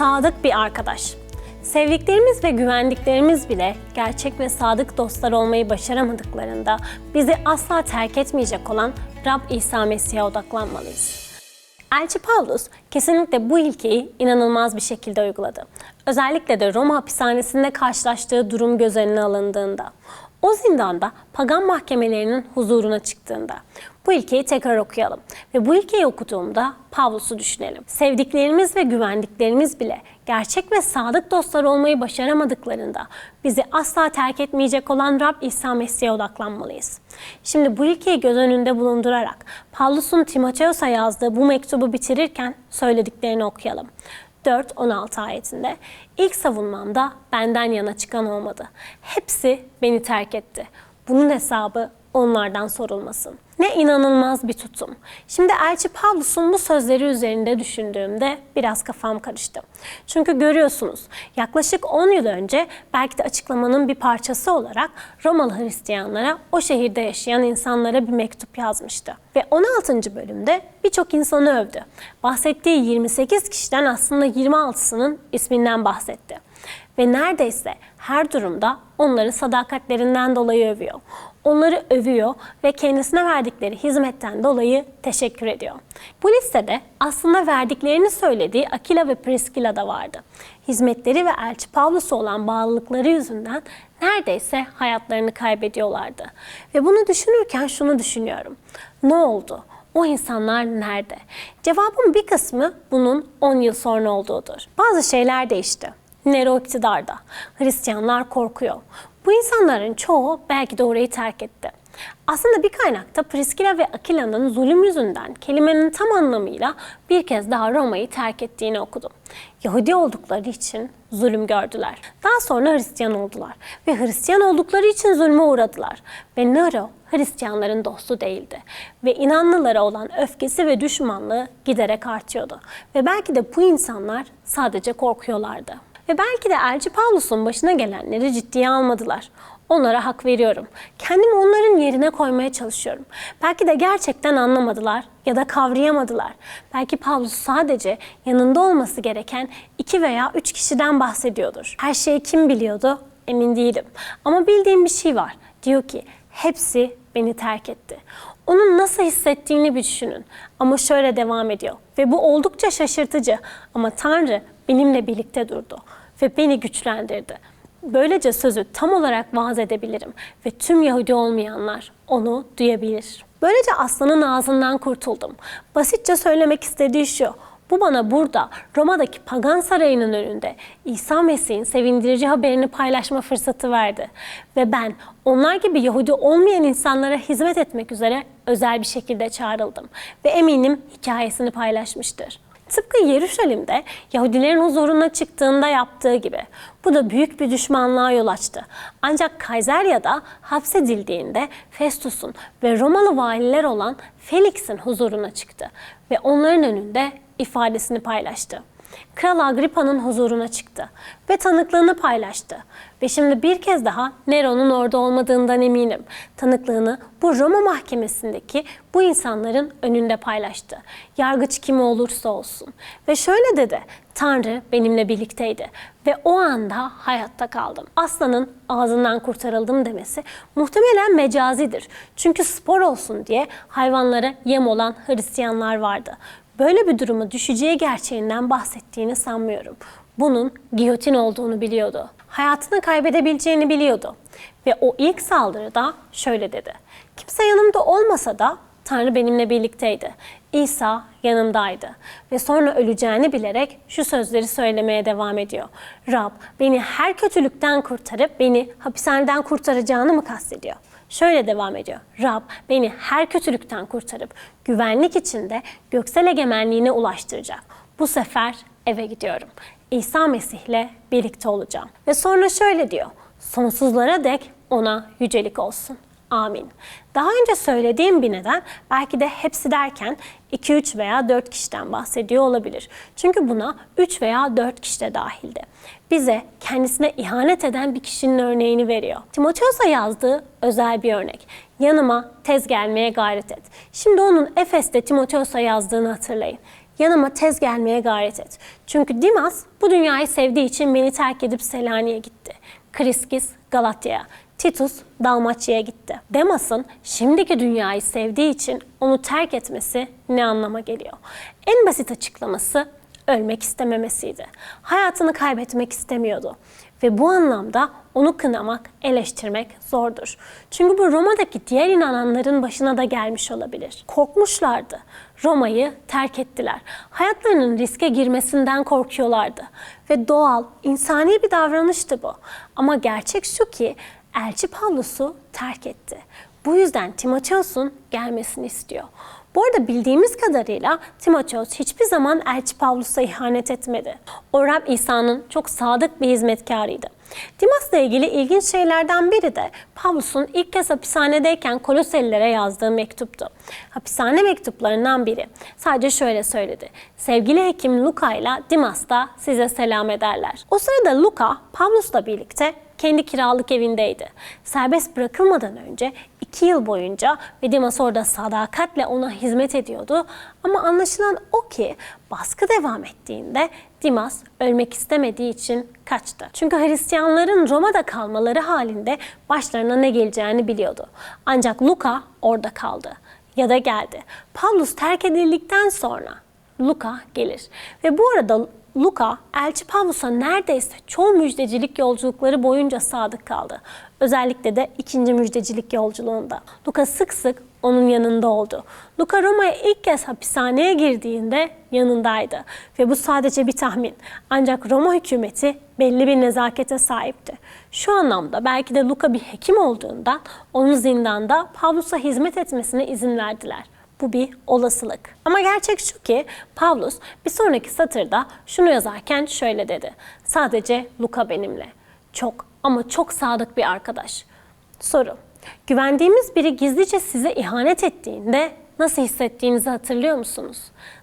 sadık bir arkadaş. Sevdiklerimiz ve güvendiklerimiz bile gerçek ve sadık dostlar olmayı başaramadıklarında bizi asla terk etmeyecek olan Rab İsa Mesih'e odaklanmalıyız. Elçi Paulus kesinlikle bu ilkeyi inanılmaz bir şekilde uyguladı. Özellikle de Roma hapishanesinde karşılaştığı durum göz önüne alındığında. O zindanda pagan mahkemelerinin huzuruna çıktığında. Bu ilkeyi tekrar okuyalım ve bu ilkeyi okuduğumda Pavlus'u düşünelim. Sevdiklerimiz ve güvendiklerimiz bile gerçek ve sadık dostlar olmayı başaramadıklarında bizi asla terk etmeyecek olan Rab İsa Mesih'e odaklanmalıyız. Şimdi bu ilkeyi göz önünde bulundurarak Pavlus'un Timoteos'a yazdığı bu mektubu bitirirken söylediklerini okuyalım. 4-16 ayetinde ilk savunmamda benden yana çıkan olmadı. Hepsi beni terk etti. Bunun hesabı onlardan sorulmasın. Ne inanılmaz bir tutum. Şimdi Elçi Pavlus'un bu sözleri üzerinde düşündüğümde biraz kafam karıştı. Çünkü görüyorsunuz yaklaşık 10 yıl önce belki de açıklamanın bir parçası olarak Romalı Hristiyanlara o şehirde yaşayan insanlara bir mektup yazmıştı. Ve 16. bölümde birçok insanı övdü. Bahsettiği 28 kişiden aslında 26'sının isminden bahsetti. Ve neredeyse her durumda onları sadakatlerinden dolayı övüyor. Onları övüyor ve kendisine verdikleri hizmetten dolayı teşekkür ediyor. Bu listede aslında verdiklerini söylediği Akila ve Priskila da vardı. Hizmetleri ve Elçi Pavlus'a olan bağlılıkları yüzünden neredeyse hayatlarını kaybediyorlardı. Ve bunu düşünürken şunu düşünüyorum. Ne oldu? O insanlar nerede? Cevabın bir kısmı bunun 10 yıl sonra olduğudur. Bazı şeyler değişti. Nero iktidarda. Hristiyanlar korkuyor. Bu insanların çoğu belki de orayı terk etti. Aslında bir kaynakta Priskila ve Akila'nın zulüm yüzünden kelimenin tam anlamıyla bir kez daha Roma'yı terk ettiğini okudum. Yahudi oldukları için zulüm gördüler. Daha sonra Hristiyan oldular ve Hristiyan oldukları için zulme uğradılar. Ve Nero Hristiyanların dostu değildi ve inanlılara olan öfkesi ve düşmanlığı giderek artıyordu. Ve belki de bu insanlar sadece korkuyorlardı. Ve belki de Elçi Pavlus'un başına gelenleri ciddiye almadılar. Onlara hak veriyorum. Kendimi onların yerine koymaya çalışıyorum. Belki de gerçekten anlamadılar ya da kavrayamadılar. Belki Pavlus sadece yanında olması gereken iki veya üç kişiden bahsediyordur. Her şeyi kim biliyordu? Emin değilim. Ama bildiğim bir şey var. Diyor ki hepsi beni terk etti. Onun nasıl hissettiğini bir düşünün. Ama şöyle devam ediyor. Ve bu oldukça şaşırtıcı. Ama Tanrı benimle birlikte durdu ve beni güçlendirdi. Böylece sözü tam olarak vaaz edebilirim ve tüm Yahudi olmayanlar onu duyabilir. Böylece aslanın ağzından kurtuldum. Basitçe söylemek istediği şu. Bu bana burada Roma'daki pagan sarayının önünde İsa Mesih'in sevindirici haberini paylaşma fırsatı verdi. Ve ben onlar gibi Yahudi olmayan insanlara hizmet etmek üzere özel bir şekilde çağrıldım. Ve eminim hikayesini paylaşmıştır. Tıpkı Yeruşalim'de Yahudilerin huzuruna çıktığında yaptığı gibi. Bu da büyük bir düşmanlığa yol açtı. Ancak Kayserya'da hapsedildiğinde Festus'un ve Romalı valiler olan Felix'in huzuruna çıktı ve onların önünde ifadesini paylaştı. Kral Agrippa'nın huzuruna çıktı ve tanıklığını paylaştı. Ve şimdi bir kez daha Nero'nun orada olmadığından eminim. Tanıklığını bu Roma mahkemesindeki bu insanların önünde paylaştı. Yargıç kimi olursa olsun. Ve şöyle dedi, Tanrı benimle birlikteydi ve o anda hayatta kaldım. Aslanın ağzından kurtarıldım demesi muhtemelen mecazidir. Çünkü spor olsun diye hayvanlara yem olan Hristiyanlar vardı böyle bir duruma düşeceği gerçeğinden bahsettiğini sanmıyorum. Bunun giyotin olduğunu biliyordu. Hayatını kaybedebileceğini biliyordu. Ve o ilk saldırıda şöyle dedi. Kimse yanımda olmasa da Tanrı benimle birlikteydi. İsa yanımdaydı ve sonra öleceğini bilerek şu sözleri söylemeye devam ediyor. Rab beni her kötülükten kurtarıp beni hapishaneden kurtaracağını mı kastediyor? Şöyle devam ediyor. Rab beni her kötülükten kurtarıp güvenlik içinde göksel egemenliğine ulaştıracak. Bu sefer eve gidiyorum. İsa Mesih'le birlikte olacağım. Ve sonra şöyle diyor. Sonsuzlara dek ona yücelik olsun. Amin. Daha önce söylediğim bir neden belki de hepsi derken 2, 3 veya 4 kişiden bahsediyor olabilir. Çünkü buna 3 veya 4 kişi de dahildi. Bize kendisine ihanet eden bir kişinin örneğini veriyor. Timoteos'a yazdığı özel bir örnek. Yanıma tez gelmeye gayret et. Şimdi onun Efes'te Timoteos'a yazdığını hatırlayın. yanıma tez gelmeye gayret et. Çünkü Dimas bu dünyayı sevdiği için beni terk edip Selanik'e gitti. Kriskis Galatya'ya, Titus Dalmaçya'ya gitti. Demas'ın şimdiki dünyayı sevdiği için onu terk etmesi ne anlama geliyor? En basit açıklaması ölmek istememesiydi. Hayatını kaybetmek istemiyordu. Ve bu anlamda onu kınamak, eleştirmek zordur. Çünkü bu Roma'daki diğer inananların başına da gelmiş olabilir. Korkmuşlardı. Roma'yı terk ettiler. Hayatlarının riske girmesinden korkuyorlardı. Ve doğal, insani bir davranıştı bu. Ama gerçek şu ki Elçi Pavlus'u terk etti. Bu yüzden Timoteos'un gelmesini istiyor. Bu arada bildiğimiz kadarıyla Timoteos hiçbir zaman Elçi Pavlus'a ihanet etmedi. O Rab İsa'nın çok sadık bir hizmetkarıydı. Dimas'la ilgili ilginç şeylerden biri de Pavlus'un ilk kez hapishanedeyken Koloselilere yazdığı mektuptu. Hapishane mektuplarından biri. Sadece şöyle söyledi. Sevgili hekim Luka ile Dimas da size selam ederler. O sırada Luka Pavlus'la birlikte kendi kiralık evindeydi. Serbest bırakılmadan önce iki yıl boyunca ve Dimas orada sadakatle ona hizmet ediyordu. Ama anlaşılan o ki baskı devam ettiğinde Dimas ölmek istemediği için kaçtı. Çünkü Hristiyanların Roma'da kalmaları halinde başlarına ne geleceğini biliyordu. Ancak Luka orada kaldı ya da geldi. Pavlus terk edildikten sonra Luka gelir. Ve bu arada Luka, Elçi Pavlus'a neredeyse çoğu müjdecilik yolculukları boyunca sadık kaldı. Özellikle de ikinci müjdecilik yolculuğunda. Luka sık sık onun yanında oldu. Luka Roma'ya ilk kez hapishaneye girdiğinde yanındaydı. Ve bu sadece bir tahmin. Ancak Roma hükümeti belli bir nezakete sahipti. Şu anlamda belki de Luka bir hekim olduğundan onun zindanda Pavlus'a hizmet etmesine izin verdiler. Bu bir olasılık. Ama gerçek şu ki Pavlus bir sonraki satırda şunu yazarken şöyle dedi. Sadece Luka benimle. Çok ama çok sadık bir arkadaş. Soru. Güvendiğimiz biri gizlice size ihanet ettiğinde nasıl hissettiğinizi hatırlıyor musunuz?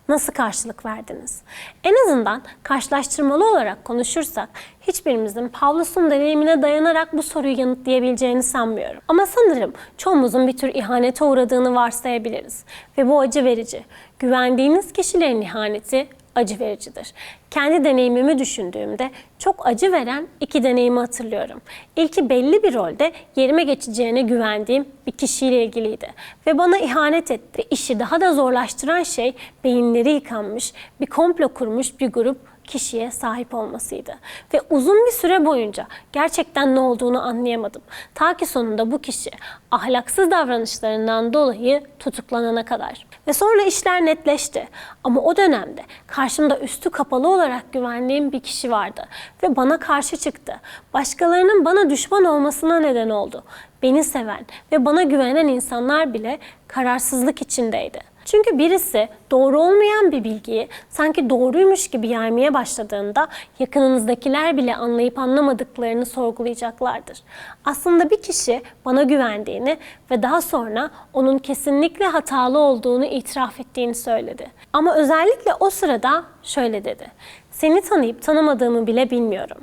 Nasıl karşılık verdiniz? En azından karşılaştırmalı olarak konuşursak hiçbirimizin Pavlus'un deneyimine dayanarak bu soruyu yanıtlayabileceğini sanmıyorum. Ama sanırım çoğumuzun bir tür ihanete uğradığını varsayabiliriz. Ve bu acı verici. Güvendiğiniz kişilerin ihaneti acı vericidir. Kendi deneyimimi düşündüğümde çok acı veren iki deneyimi hatırlıyorum. İlki belli bir rolde yerime geçeceğine güvendiğim bir kişiyle ilgiliydi. Ve bana ihanet etti. İşi daha da zorlaştıran şey beyinleri yıkanmış, bir komplo kurmuş bir grup kişiye sahip olmasıydı. Ve uzun bir süre boyunca gerçekten ne olduğunu anlayamadım. Ta ki sonunda bu kişi ahlaksız davranışlarından dolayı tutuklanana kadar. Ve sonra işler netleşti. Ama o dönemde karşımda üstü kapalı olarak güvendiğim bir kişi vardı. Ve bana karşı çıktı. Başkalarının bana düşman olmasına neden oldu. Beni seven ve bana güvenen insanlar bile kararsızlık içindeydi. Çünkü birisi doğru olmayan bir bilgiyi sanki doğruymuş gibi yaymaya başladığında yakınınızdakiler bile anlayıp anlamadıklarını sorgulayacaklardır. Aslında bir kişi bana güvendiğini ve daha sonra onun kesinlikle hatalı olduğunu itiraf ettiğini söyledi. Ama özellikle o sırada şöyle dedi. Seni tanıyıp tanımadığımı bile bilmiyorum.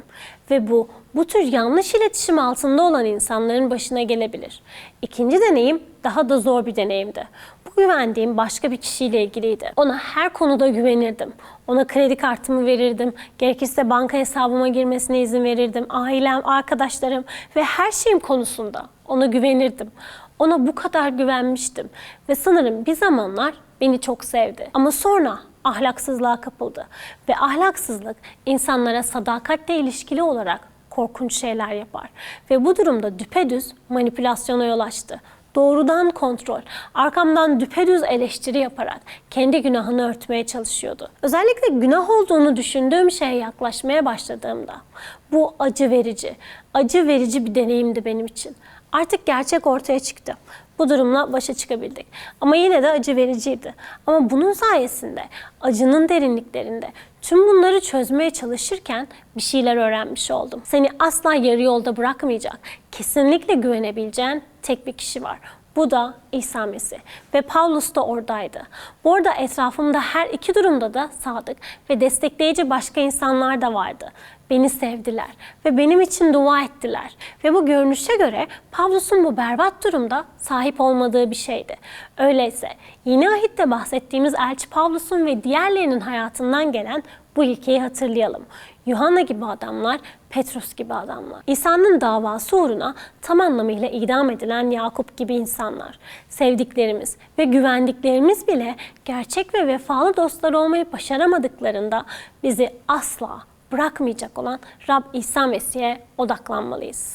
Ve bu, bu tür yanlış iletişim altında olan insanların başına gelebilir. İkinci deneyim daha da zor bir deneyimdi. Bu güvendiğim başka bir kişiyle ilgiliydi. Ona her konuda güvenirdim. Ona kredi kartımı verirdim. Gerekirse banka hesabıma girmesine izin verirdim. Ailem, arkadaşlarım ve her şeyim konusunda ona güvenirdim. Ona bu kadar güvenmiştim. Ve sanırım bir zamanlar beni çok sevdi. Ama sonra ahlaksızlığa kapıldı. Ve ahlaksızlık insanlara sadakatle ilişkili olarak korkunç şeyler yapar. Ve bu durumda düpedüz manipülasyona yol açtı. Doğrudan kontrol, arkamdan düpedüz eleştiri yaparak kendi günahını örtmeye çalışıyordu. Özellikle günah olduğunu düşündüğüm şeye yaklaşmaya başladığımda bu acı verici, acı verici bir deneyimdi benim için. Artık gerçek ortaya çıktı. Bu durumla başa çıkabildik. Ama yine de acı vericiydi. Ama bunun sayesinde acının derinliklerinde tüm bunları çözmeye çalışırken bir şeyler öğrenmiş oldum. Seni asla yarı yolda bırakmayacak, kesinlikle güvenebileceğin tek bir kişi var. Bu da İsa Mesih ve Pavlus da oradaydı. Bu arada etrafımda her iki durumda da sadık ve destekleyici başka insanlar da vardı. Beni sevdiler ve benim için dua ettiler. Ve bu görünüşe göre Pavlus'un bu berbat durumda sahip olmadığı bir şeydi. Öyleyse yeni ahitte bahsettiğimiz elçi Pavlus'un ve diğerlerinin hayatından gelen bu hikayeyi hatırlayalım. Yuhanna gibi adamlar, Petrus gibi adamlar. İsa'nın davası uğruna tam anlamıyla idam edilen Yakup gibi insanlar. Sevdiklerimiz ve güvendiklerimiz bile gerçek ve vefalı dostlar olmayı başaramadıklarında bizi asla bırakmayacak olan Rab İsa Mesih'e odaklanmalıyız.